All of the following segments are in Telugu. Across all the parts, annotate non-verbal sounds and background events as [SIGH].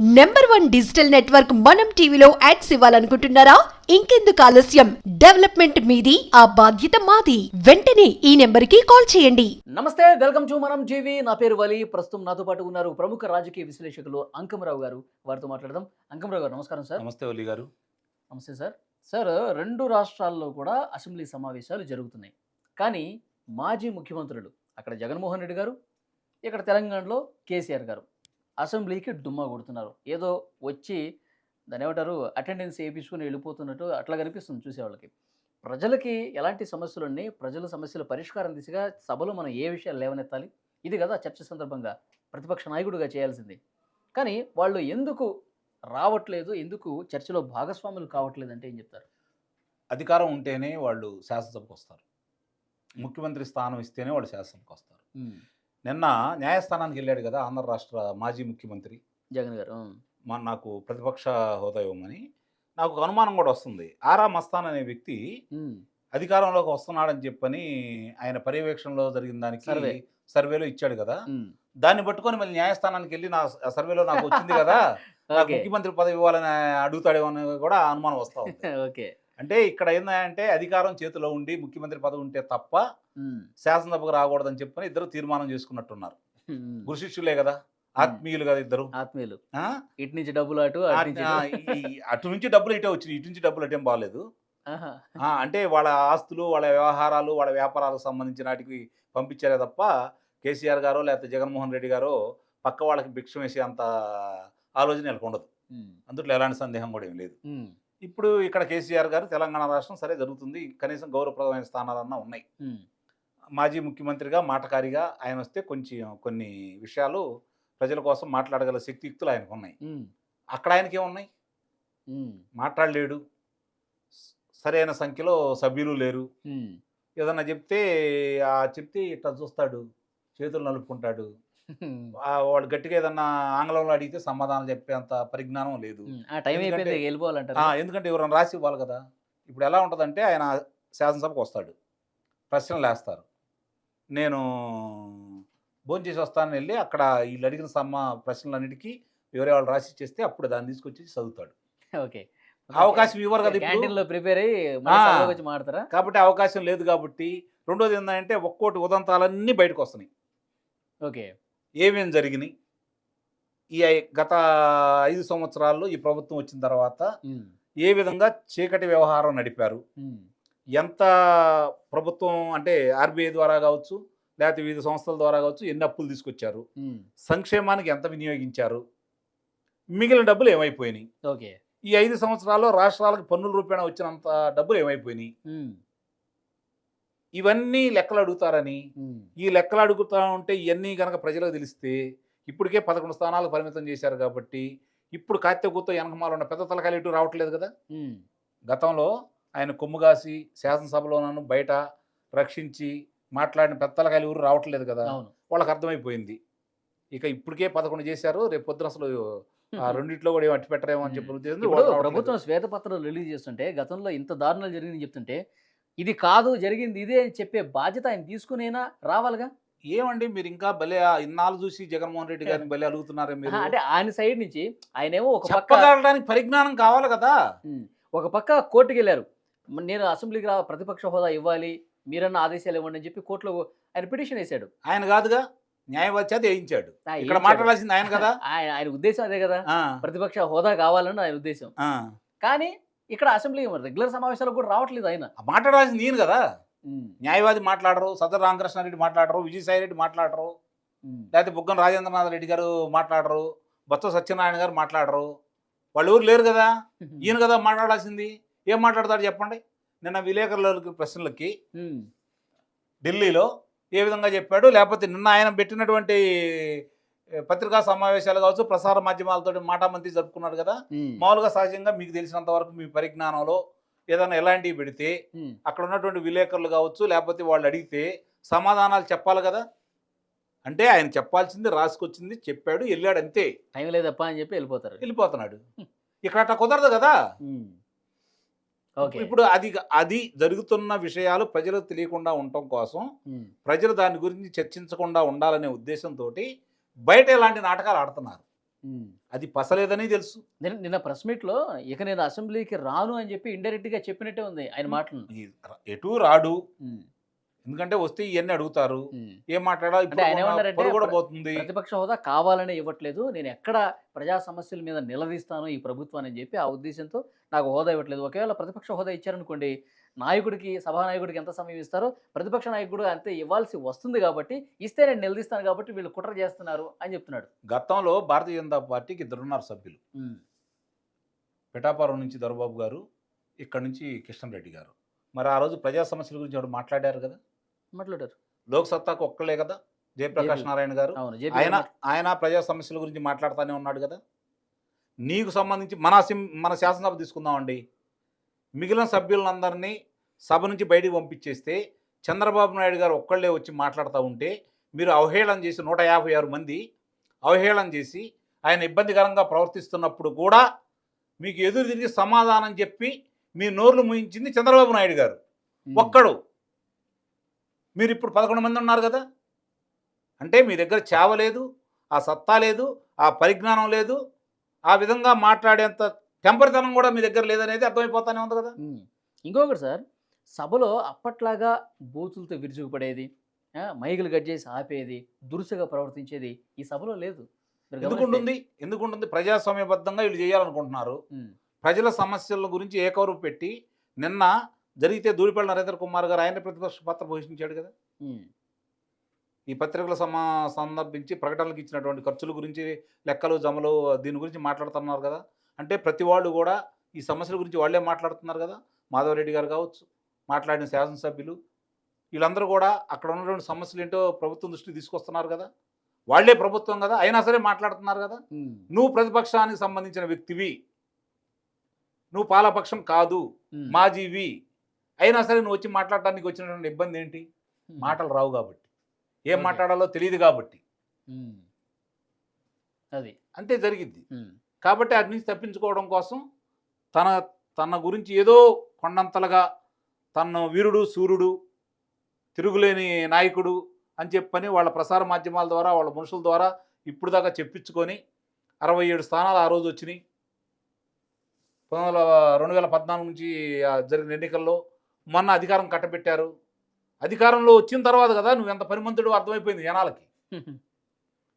నెంబర్ వన్ డిజిటల్ నెట్వర్క్ మనం టీవీలో యాడ్స్ ఇవ్వాలనుకుంటున్నారా? ఇంకెందుకు ఆలస్యం? డెవలప్మెంట్ మీది ఆ బాధ్యత మాది. వెంటనే ఈ నెంబర్కి కాల్ చేయండి. నమస్తే వెల్కమ్ టు మనం టీవీ నా పేరు వలి. ప్రస్తుతం నాతో పాటు ఉన్నారు ప్రముఖ రాజకీయ విశ్లేషకులు అంకమరావు గారు. వారితో మాట్లాడదాం. అంకమరావు గారు నమస్కారం సార్. నమస్తే ఒలి గారు. నమస్తే సార్. సార్ రెండు రాష్ట్రాల్లో కూడా అసెంబ్లీ సమావేశాలు జరుగుతున్నాయి. కానీ మాజీ ముఖ్యమంత్రులు అక్కడ జగన్మోహన్ రెడ్డి గారు ఇక్కడ తెలంగాణలో కేసీఆర్ గారు. అసెంబ్లీకి డుమ్మా కొడుతున్నారు. ఏదో వచ్చి దాని ఏమంటారు అటెండెన్స్ వేయించుకుని వెళ్ళిపోతున్నట్టు అట్లా కనిపిస్తుంది చూసేవాళ్ళకి. ప్రజలకి ఎలాంటి సమస్యలు ఉన్నాయి ప్రజల సమస్యల పరిష్కారం దిశగా సభలో మనం ఏ విషయాలు లేవనెత్తాలి? ఇది కదా చర్చ సందర్భంగా ప్రతిపక్ష నాయకుడిగా చేయాల్సింది. కానీ వాళ్ళు ఎందుకు రావట్లేదు? ఎందుకు చర్చలో భాగస్వాములు కావట్లేదు అంటే ఏం చెప్తారు? అధికారం ఉంటేనే వాళ్ళు శాసనసభకు వస్తారు. ముఖ్యమంత్రి స్థానం ఇస్తేనే వాళ్ళు శాసనసభకు వస్తారు. నిన్న న్యాయస్థానానికి వెళ్ళాడు కదా ఆంధ్ర రాష్ట్ర మాజీ ముఖ్యమంత్రి జగన్ గారు. మా నాకు ప్రతిపక్ష హోదా ఇవ్వమని నాకు ఒక అనుమానం కూడా వస్తుంది ఆరా మస్తాన్ అనే వ్యక్తి. అధికారంలోకి వస్తున్నాడని చెప్పని ఆయన పర్యవేక్షణలో జరిగిన దానికి సర్వే. సర్వేలో ఇచ్చాడు కదా. దాన్ని పట్టుకొని మళ్ళీ న్యాయస్థానానికి వెళ్ళి నా సర్వేలో నాకు వచ్చింది కదా [LAUGHS] నాకు ముఖ్యమంత్రి పదవి ఇవ్వాలని అడుగుతాడేమో అని కూడా అనుమానం వస్తా ఉంది [LAUGHS] ఓకే అంటే ఇక్కడ ఏంటంటే అధికారం చేతిలో ఉండి ముఖ్యమంత్రి పదవి ఉంటే తప్ప. శాసనసభకు రాకూడదని చెప్పని ఇద్దరు తీర్మానం చేసుకున్నట్టున్నారు. గురు శిష్యులే కదా ఆత్మీయులు కదా ఇద్దరు ఆత్మీయులు? ఇటు నుంచి డబ్బులు అటు అటు నుంచి డబ్బులు ఇటే వచ్చినాయి ఇటు నుంచి డబ్బులు అటేం బాగాలేదు అంటే వాళ్ళ ఆస్తులు వాళ్ళ వ్యవహారాలు వాళ్ళ వ్యాపారాలకు సంబంధించిన వాటికి పంపించారే తప్ప కేసీఆర్ గారో లేకపోతే జగన్మోహన్ రెడ్డి గారో పక్క వాళ్ళకి భిక్షం వేసే అంత ఆలోచన ఉండదు. అందులో ఎలాంటి సందేహం కూడా ఏం లేదు. ఇప్పుడు ఇక్కడ కేసీఆర్ గారు తెలంగాణ రాష్ట్రం సరే జరుగుతుంది కనీసం గౌరవప్రదమైన స్థానాలన్నా ఉన్నాయి. మాజీ ముఖ్యమంత్రిగా మాటకారిగా ఆయన వస్తే కొంచెం కొన్ని విషయాలు ప్రజల కోసం మాట్లాడగల శక్తియుక్తులు ఆయనకు ఉన్నాయి. అక్కడ ఆయనకి ఏమున్నాయి. మాట్లాడలేడు సరైన సంఖ్యలో సభ్యులు లేరు. ఏదన్నా చెప్తే ఆ చెప్తే ఇట్లా చూస్తాడు చేతులు నలుపుకుంటాడు వాడు గట్టిగా ఏదన్నా ఆంగ్లంలో అడిగితే సమాధానం చెప్పేంత పరిజ్ఞానం లేదు. ఆ టైం అయిపోయింది ఎందుకంటే- వెళ్ళిపోవాలంటారు ఎవరైనా రాసి ఇవ్వాలి కదా. ఇప్పుడు ఎలా ఉంటుందంటే ఆయన శాసనసభకు వస్తాడు. ప్రశ్నలు వేస్తారు. నేను భోంచేసి వస్తానని వెళ్ళి అక్కడ వీళ్ళు అడిగిన సమ్మ ప్రశ్నలన్నిటికీ ఎవరే వాళ్ళు రాసి ఇచ్చేస్తే అప్పుడు దాన్ని తీసుకొచ్చి చదువుతాడు. ఓకే. అవకాశం ఇవ్వరు కదా ప్రిపేర్ అయ్యి మాడతారా కాబట్టి అవకాశం లేదు కాబట్టి రెండోది ఏంటంటే ఒక్కోటి ఉదంతాలన్నీ బయటకు వస్తున్నాయి. ఓకే. ఏమేం జరిగినాయి ఈ గత ఐదు సంవత్సరాల్లో ఈ ప్రభుత్వం వచ్చిన తర్వాత. ఏ విధంగా చీకటి వ్యవహారం నడిపారు. ఎంత ప్రభుత్వం అంటే ఆర్బీఐ ద్వారా కావచ్చు లేకపోతే వివిధ సంస్థల ద్వారా కావచ్చు ఎన్ని అప్పులు తీసుకొచ్చారు. సంక్షేమానికి ఎంత వినియోగించారు మిగిలిన డబ్బులు ఏమైపోయినాయి ఓకే ఈ ఐదు సంవత్సరాల్లో రాష్ట్రాలకు పన్నుల రూపేణా వచ్చినంత డబ్బులు ఏమైపోయినాయి. ఇవన్నీ లెక్కలు అడుగుతారని. ఈ లెక్కలు అడుగుతా ఉంటే ఇవన్నీ కనుక ప్రజలకు తెలిస్తే ఇప్పటికే పదకొండు స్థానాలకు పరిమితం చేశారు కాబట్టి ఇప్పుడు కాత్యకూతో వెనకమాల ఉన్న పెద్ద తలకాయలు ఇటు రావట్లేదు కదా. గతంలో ఆయన కొమ్ముగాసి శాసనసభలోనూ బయట రక్షించి మాట్లాడిన పెద్ద తలకాయలు ఎవరు రావట్లేదు కదా వాళ్ళకి అర్థమైపోయింది ఇక ఇప్పటికే పదకొండు చేశారు రేపు పొద్దున అసలు ఆ రెండిట్లో కూడా ఏం అట్టి పెట్టరేమో అని చెప్పి. ప్రభుత్వం శ్వేతపత్రం రిలీజ్ చేస్తుంటే గతంలో ఇంత దారుణాలు జరిగిందని చెప్తుంటే ఇది కాదు జరిగింది ఇదే అని చెప్పే బాధ్యత ఆయన తీసుకునేనా రావాలిగా? ఏమండి మీరు ఇంకా భలే ఇన్నాళ్ళు చూసి జగన్మోహన్ రెడ్డి గారిని భలే అడుగుతున్నారే మీరు? అంటే ఆయన సైడ్ నుంచి ఆయనేమో ఒక పక్క పరిజ్ఞానం కావాలి కదా? ఒక పక్క కోర్టుకి వెళ్ళారు. నేను అసెంబ్లీకి రా ప్రతిపక్ష హోదా ఇవ్వాలి మీరన్న ఆదేశాలు ఇవ్వండి అని చెప్పి కోర్టులో ఆయన పిటిషన్ వేశాడు. ఆయన కాదుగా న్యాయవాది చేత వేయించాడు. ఇక్కడ. మాట్లాడాల్సింది ఆయన కదా? [LAUGHS] ఆయన ఆయన ఉద్దేశం అదే కదా. ప్రతిపక్ష హోదా కావాలని ఆయన ఉద్దేశం. కానీ ఇక్కడ అసెంబ్లీ రెగ్యులర్ సమావేశాలకు కూడా రావట్లేదు ఆయన. మాట్లాడాల్సింది నేను కదా. న్యాయవాది మాట్లాడరు సదర్ రామకృష్ణారెడ్డి మాట్లాడరు విజయసాయి రెడ్డి మాట్లాడరు లేకపోతే బుగ్గన రాజేంద్రనాథ్ రెడ్డి గారు మాట్లాడరు బొత్స సత్యనారాయణ గారు మాట్లాడరు. వాళ్ళు ఎవరు లేరు కదా. [LAUGHS] ఈయన కదా మాట్లాడాల్సింది. ఏం మాట్లాడతాడు చెప్పండి? నిన్న విలేకరుల ప్రశ్నలకి ఢిల్లీలో ఏ విధంగా చెప్పాడు? లేకపోతే నిన్న ఆయన పెట్టినటువంటి పత్రికా సమావేశాలు కావచ్చు ప్రసార మాధ్యమాలతో మాటామంతి జరుపుకున్నాడు కదా. మామూలుగా సహజంగా మీకు తెలిసినంత వరకు మీ పరిజ్ఞానంలో ఏదైనా ఎలాంటివి పెడితే. అక్కడ ఉన్నటువంటి విలేకరులు కావచ్చు లేకపోతే వాళ్ళు అడిగితే సమాధానాలు చెప్పాలి కదా. అంటే ఆయన చెప్పాల్సింది రాసుకొచ్చింది చెప్పాడు వెళ్ళాడు అంతే. టైం లేదప్ప అని చెప్పి వెళ్ళిపోతారు. వెళ్ళిపోతున్నాడు. ఇక్కడ అట్లా కుదరదు కదా. ఇప్పుడు అది అది జరుగుతున్న విషయాలు ప్రజలకు తెలియకుండా ఉండటం కోసం ప్రజలు దాని గురించి చర్చించకుండా ఉండాలనే ఉద్దేశంతో బయట ఇలాంటి నాటకాలు ఆడుతున్నారు. అది పసలేదని తెలుసు. నిన్న నిన్న ప్రెస్ మీట్లో ఇక నేను అసెంబ్లీకి రాను అని చెప్పి ఇండైరెక్ట్గా చెప్పినట్టే ఉంది ఆయన మాటలు. ఎటు రాడు. ఎందుకంటే వస్తే ఇవన్నీ అడుగుతారు. ఏం మాట్లాడా ఇప్పుడు ఆయన మొన్న ఏమన్నారంటే పరువు కూడా పోతుంది. ప్రతిపక్ష హోదా కావాలనే ఇవ్వట్లేదు. నేను ఎక్కడ ప్రజా సమస్యల మీద నిలదీస్తాను ఈ ప్రభుత్వాన్ని అని చెప్పి ఆ ఉద్దేశంతో నాకు హోదా ఇవ్వట్లేదు. ఒకవేళ ప్రతిపక్ష హోదా ఇచ్చారనుకోండి నాయకుడికి సభానాయకుడికి ఎంత సమయం ఇస్తారో ప్రతిపక్ష నాయకుడు అంతే ఇవ్వాల్సి వస్తుంది కాబట్టి ఇస్తే నేను నిలదీస్తాను కాబట్టి వీళ్ళు కుట్ర చేస్తున్నారు అని చెప్తున్నాడు. గతంలో భారతీయ జనతా పార్టీకి ఇద్దరున్నారు సభ్యులు. పిఠాపురం నుంచి దొరబాబు గారు ఇక్కడ నుంచి కిషన్ రెడ్డి గారు. మరి ఆ రోజు ప్రజా సమస్యల గురించి ఎవరు మాట్లాడారు కదా? మాట్లాడారు. లోక్ సత్తాకు ఒక్కలే కదా? జయప్రకాష్. నారాయణ గారు? ఆయన ఆయన ప్రజా సమస్యల గురించి మాట్లాడుతూనే ఉన్నాడు కదా? నీకు సంబంధించి మన సిం- మన శాసనసభ తీసుకుందామండి. మిగిలిన సభ్యులందరినీ సభ నుంచి బయటికి పంపించేస్తే చంద్రబాబు నాయుడు గారు ఒక్కళ్ళే వచ్చి మాట్లాడుతూ ఉంటే మీరు అవహేళన చేసి నూట యాభై ఆరు మంది అవహేళన చేసి ఆయన ఇబ్బందికరంగా ప్రవర్తిస్తున్నప్పుడు కూడా మీకు ఎదురు తిరిగి సమాధానం చెప్పి మీ నోర్లు ముయించింది చంద్రబాబు నాయుడు గారు. ఒక్కడు. మీరు ఇప్పుడు పదకొండు మంది ఉన్నారు కదా. అంటే మీ దగ్గర చేవ లేదు ఆ సత్తా లేదు ఆ పరిజ్ఞానం లేదు ఆ విధంగా మాట్లాడేంత టెంపరితనం కూడా మీ దగ్గర లేదనేది అర్థమైపోతానే ఉంది కదా. ఇంకొకటి సార్ సభలో అప్పట్లాగా బూతులతో విరుచుకుపడేది మైకులు కట్ చేసి ఆపేది దురుసుగా ప్రవర్తించేది ఈ సభలో లేదు. ఎందుకుంటుంది ఎందుకుంటుంది ప్రజాస్వామ్యబద్ధంగా వీళ్ళు చేయాలనుకుంటున్నారు. ప్రజల సమస్యల గురించి ఏకవరు పెట్టి నిన్న జరిగితే దూరిపల్లి నరేంద్ర కుమార్ గారు ఆయన ప్రతిపక్ష పాత్ర పోషించాడు కదా. ఈ పత్రికల సమా సందర్భించి ప్రకటనలకు ఇచ్చినటువంటి ఖర్చుల గురించి లెక్కలు జమలు దీని గురించి మాట్లాడుతున్నారు కదా. అంటే ప్రతి వాళ్ళు కూడా ఈ సమస్యల గురించి వాళ్ళే మాట్లాడుతున్నారు కదా. మాధవరెడ్డి గారు కావచ్చు మాట్లాడిన శాసనసభ్యులు వీళ్ళందరూ కూడా అక్కడ ఉన్నటువంటి సమస్యలు ఏంటో ప్రభుత్వం దృష్టికి తీసుకొస్తున్నారు కదా. వాళ్ళే ప్రభుత్వం కదా అయినా సరే మాట్లాడుతున్నారు కదా. నువ్వు ప్రతిపక్షానికి సంబంధించిన వ్యక్తివి. నువ్వు పాలపక్షం కాదు మాజీవి. అయినా సరే నువ్వు వచ్చి మాట్లాడటానికి వచ్చినటువంటి ఇబ్బంది ఏంటి? మాటలు రావు కాబట్టి. ఏం. మాట్లాడాలో తెలియదు కాబట్టి. అది. అంతే జరిగిద్ది. ఉమ్, కాబట్టి అటు నుంచి తప్పించుకోవడం కోసం తన తన గురించి ఏదో కొండంతలుగా తను వీరుడు సూర్యుడు తిరుగులేని నాయకుడు అని చెప్పని వాళ్ళ ప్రసార మాధ్యమాల ద్వారా వాళ్ళ మనుషుల ద్వారా ఇప్పుడు దాకా చెప్పించుకొని అరవై ఏడు స్థానాలు ఆ రోజు వచ్చినాయి. పంతొమ్మిది వందల రెండు వేల పద్నాలుగు నుంచి జరిగిన ఎన్నికల్లో మొన్న అధికారం కట్టబెట్టారు. అధికారంలో వచ్చిన తర్వాత కదా నువ్వు ఎంత పనిమంతుడు అర్థమైపోయింది జనాలకి.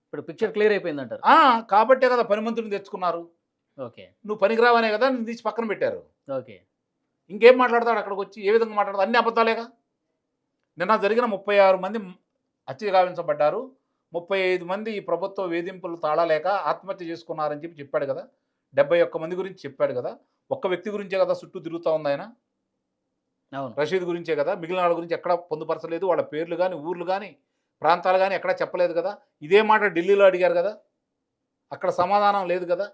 ఇప్పుడు పిక్చర్ క్లియర్ అయిపోయింది అంటారు కాబట్టే కదా పనిమంతుడిని తెచ్చుకున్నారు. ఓకే. నువ్వు పనికిరావనే కదా నేను తీసి పక్కన పెట్టారు. ఓకే. ఇంకేం మాట్లాడతాడు అక్కడికి వచ్చి? ఏ విధంగా మాట్లాడతాడు? అన్ని అబద్ధాలేగా? నిన్న జరిగిన ముప్పై ఆరు మంది హత్య గావించబడ్డారు. ముప్పై ఐదు మంది ఈ ప్రభుత్వ వేధింపులు తాళలేక ఆత్మహత్య చేసుకున్నారని చెప్పి చెప్పాడు కదా. డెబ్బై ఒక్క మంది గురించి చెప్పాడు కదా. ఒక్క వ్యక్తి గురించే కదా చుట్టూ తిరుగుతూ ఉంది ఆయన? రషీద్ గురించే కదా? మిగిలిన వాళ్ళ గురించి ఎక్కడ పొందుపరచలేదు. వాళ్ళ పేర్లు కానీ ఊర్లు కానీ ప్రాంతాలు కానీ ఎక్కడా చెప్పలేదు కదా? ఇదే మాట ఢిల్లీలో అడిగారు కదా? అక్కడ సమాధానం లేదు కదా?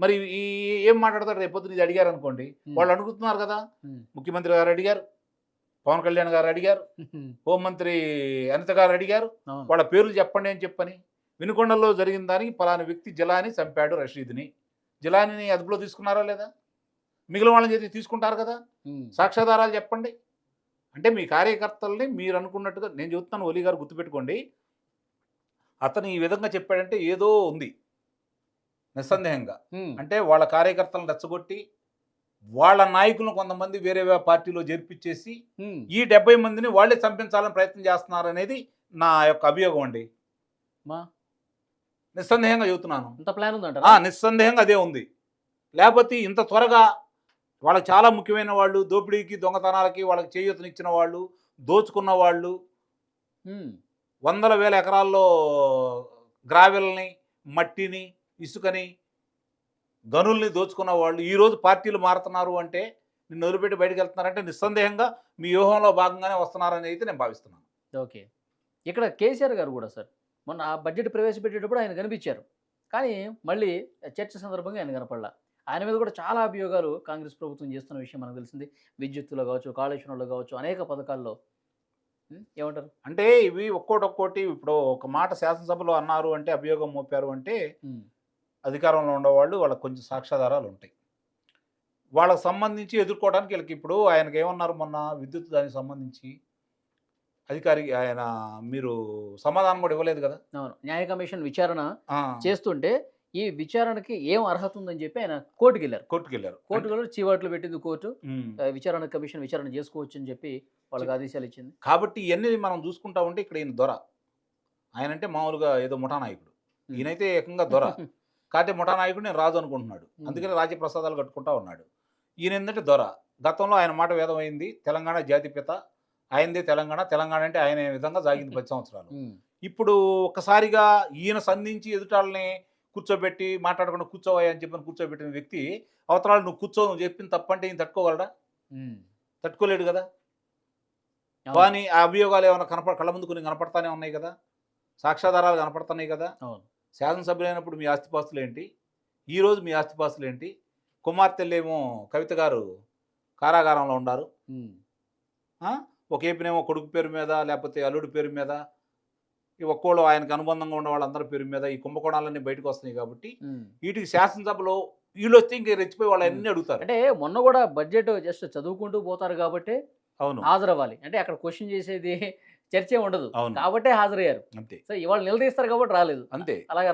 మరి ఈ ఏం మాట్లాడతారు? రేపొద్దున ఇది అడిగారు అనుకోండి వాళ్ళు అడుగుతున్నారు కదా? ముఖ్యమంత్రి గారు అడిగారు పవన్ కళ్యాణ్ గారు అడిగారు [LAUGHS] హోంమంత్రి అనిత గారు అడిగారు వాళ్ళ పేర్లు చెప్పండి అని చెప్పని వినుకొండలో జరిగిన దానికి పలానా వ్యక్తి జిలాని చంపాడు రషీద్ని. జిలాని అదుపులో తీసుకున్నారా లేదా? మిగిలిన వాళ్ళని చేతి తీసుకుంటారు కదా? సాక్ష్యాధారాలు చెప్పండి. అంటే మీ కార్యకర్తల్ని మీరు అనుకున్నట్టుగా నేను చెప్తున్నాను ఒలి గారు గుర్తుపెట్టుకోండి. అతను ఈ విధంగా చెప్పాడంటే ఏదో ఉంది. నిస్సందేహంగా. అంటే వాళ్ళ కార్యకర్తలను రెచ్చగొట్టి వాళ్ళ నాయకులను కొంతమంది వేరే వేరే పార్టీలో చేర్పించేసి ఉమ్, ఈ డెబ్బై మందిని వాళ్ళే చంపించాలని ప్రయత్నం చేస్తున్నారు అనేది నా యొక్క అభియోగం అండి. మా? నిస్సందేహంగా చెబుతున్నాను. నిస్సందేహంగా అదే ఉంది. లేకపోతే ఇంత త్వరగా వాళ్ళకి చాలా ముఖ్యమైన వాళ్ళు దోపిడీకి దొంగతనాలకి వాళ్ళకి చేయూతనిచ్చిన వాళ్ళు దోచుకున్న వాళ్ళు. వందల వేల ఎకరాల్లో గ్రావెల్ని మట్టిని ఇసుకని గనుల్ని దోచుకున్న వాళ్ళు ఈరోజు పార్టీలు మారుతున్నారు అంటే నిన్ను వదిలిపెట్టి బయటకు వెళ్తున్నారంటే నిస్సందేహంగా మీ వ్యూహంలో భాగంగానే వస్తున్నారని అయితే నేను భావిస్తున్నాను. ఓకే. ఇక్కడ కేసీఆర్ గారు కూడా సార్ మొన్న ఆ బడ్జెట్ ప్రవేశపెట్టేటప్పుడు ఆయన కనిపించారు. కానీ మళ్ళీ చర్చ సందర్భంగా ఆయన కనపడలా. ఆయన మీద కూడా చాలా అభియోగాలు కాంగ్రెస్ ప్రభుత్వం చేస్తున్న విషయం మనకు తెలిసింది. విద్యుత్తులో కావచ్చు కాళేశ్వరంలో కావచ్చు అనేక పథకాల్లో? ఏమంటారు? అంటే ఇవి ఒక్కోటి ఒక్కోటి ఇప్పుడు ఒక మాట శాసనసభలో అన్నారు అంటే అభియోగం మోపారు అంటే. అధికారంలో ఉండేవాళ్ళు వాళ్ళకి కొంచెం సాక్ష్యాధారాలు ఉంటాయి. వాళ్ళకి సంబంధించి ఎదుర్కోవడానికి వీళ్ళకి ఇప్పుడు ఆయనకి ఏమన్నారు మొన్న విద్యుత్ దానికి సంబంధించి? అధికారి ఆయన మీరు సమాధానం కూడా ఇవ్వలేదు కదా? అవును. న్యాయ కమిషన్ విచారణ చేస్తుంటే ఈ విచారణకి ఏం అర్హత ఉందని చెప్పి ఆయన కోర్టుకి వెళ్ళారు కోర్టుకు వెళ్ళారు కోర్టుకు వెళ్ళి చీవాట్లు పెట్టింది కోర్టు. విచారణ కమిషన్ విచారణ చేసుకోవచ్చు అని చెప్పి వాళ్ళకి ఆదేశాలు ఇచ్చింది. కాబట్టి ఇవన్నీ మనం చూసుకుంటా ఉంటే ఇక్కడ ఈయన దొర. ఆయన అంటే మామూలుగా ఏదో ముఠా నాయకుడు. ఈయనైతే ఏకంగా దొర. [LAUGHS] కాకపోతే ముఠా నాయకుడు నేను రాజు అనుకుంటున్నాడు. అందుకని రాజ్య ప్రసాదాలు కట్టుకుంటా ఉన్నాడు. ఈయన ఏంటంటే దొర. గతంలో ఆయన మాట వేదం అయింది తెలంగాణ జాతిపిత. ఆయనదే తెలంగాణ. తెలంగాణ అంటే ఆయన విధంగా సాగింది [LAUGHS] పది సంవత్సరాలు. ఇప్పుడు ఒక్కసారిగా ఈయన సంధించి ఎదుటాలని కూర్చోబెట్టి మాట్లాడకుండా కూర్చోవయ్యా అని చెప్పని కూర్చోబెట్టిన వ్యక్తి అవతరాలు నువ్వు కూర్చో నువ్వు చెప్పిన తప్పంటే ఈయన తట్టుకోగలడా. తట్టుకోలేడు కదా. కానీ ఆ అభియోగాలు ఏమైనా కనపడ కళ్ళ ముందు కొన్ని కనపడతానే ఉన్నాయి కదా. సాక్ష్యాధారాలు కనపడుతున్నాయి కదా. శాసనసభ్యులైనప్పుడు మీ ఆస్తిపాస్తులు ఏంటి? ఈరోజు మీ ఆస్తిపాస్తులు ఏంటి? కుమార్తెలేమో కవిత గారు కారాగారంలో ఉన్నారు? ఒక ఏపినేమో కొడుకు పేరు మీద లేకపోతే అల్లుడి పేరు మీద ఈ ఒక్కోళ్ళు ఆయనకు అనుబంధంగా ఉన్న వాళ్ళందరి పేరు మీద ఈ కుంభకోణాలన్నీ బయటకు వస్తున్నాయి కాబట్టి. వీటికి శాసనసభలో వీళ్ళు వస్తే ఇంక రెచ్చిపోయి వాళ్ళు అన్నీ అడుగుతారు. అంటే మొన్న కూడా బడ్జెట్ జస్ట్ చదువుకుంటూ పోతారు కాబట్టి అవును. హాజరవ్వాలి. అంటే అక్కడ క్వశ్చన్ చేసేది చర్చే ఉండదు. కాబట్టే హాజరయ్యారు. అంతే. సో ఇవాళ నిలదీస్తారు కాబట్టి రాలేదు. అంతే. అలాగే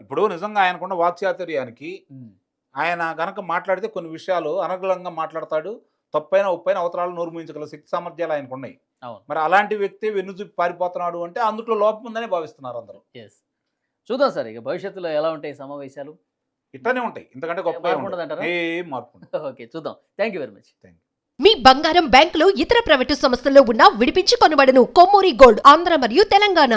ఇప్పుడు నిజంగా ఆయనకున్న వాక్చాతుర్యానికి. ఆయన గనక మాట్లాడితే కొన్ని విషయాలు అనర్గళంగా మాట్లాడతాడు. తప్పైన ఉప్పైన అవతరాలు నోరు మూయించగల శక్తి సామర్థ్యాలు ఆయనకు ఉన్నాయి. మరి అలాంటి వ్యక్తి వెన్నుచూపి పారిపోతున్నాడు అంటే అందులో లోపం ఉందని భావిస్తున్నారు అందరూ. ఎస్ చూద్దాం సార్ ఇక భవిష్యత్తులో ఎలా ఉంటాయి సమావేశాలు? ఇట్లానే ఉంటాయి. ఇంతకంటే గొప్ప మార్పు ఉండదంటారా? ఏం మార్పు ఉండదు. [LAUGHS] ఓకే చూద్దాం. థ్యాంక్ యూ వెరీ మచ్ మీ బంగారం బ్యాంకులో ఇతర ప్రైవేటు సంస్థల్లో ఉన్న విడిపించి కొనబడను కొమ్మూరి గోల్డ్ ఆంధ్ర మరియు తెలంగాణ.